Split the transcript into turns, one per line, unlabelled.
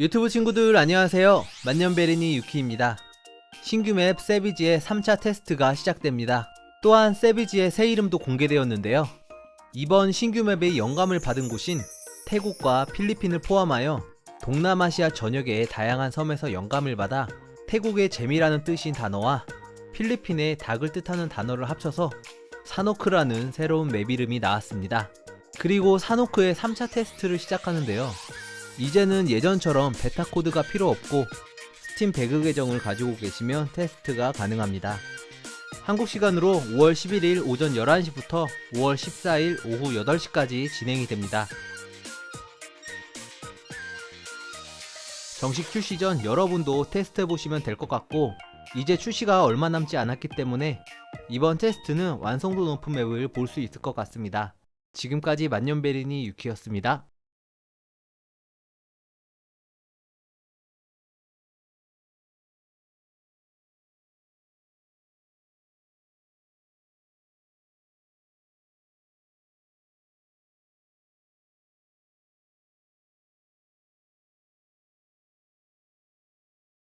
유튜브 친구들 안녕하세요. 만년베리니 유키입니다. 신규 맵 세비지의 3차 테스트가 시작됩니다. 또한 세비지의 새 이름도 공개되었는데요. 이번 신규 맵의 영감을 받은 곳인 태국과 필리핀을 포함하여 동남아시아 전역의 다양한 섬에서 영감을 받아 태국의 재미라는 뜻인 단어와 필리핀의 닭을 뜻하는 단어를 합쳐서 사노크라는 새로운 맵 이름이 나왔습니다. 그리고 사노크의 3차 테스트를 시작하는데요. 이제는 예전처럼 베타 코드가 필요 없고 스팀 배그 계정을 가지고 계시면 테스트가 가능합니다. 한국 시간으로 5월 11일 오전 11시부터 5월 14일 오후 8시까지 진행이 됩니다. 정식 출시 전 여러분도 테스트 해보시면 될 것 같고 이제 출시가 얼마 남지 않았기 때문에 이번 테스트는 완성도 높은 맵을 볼 수 있을 것 같습니다. 지금까지 만년베리니 유키였습니다.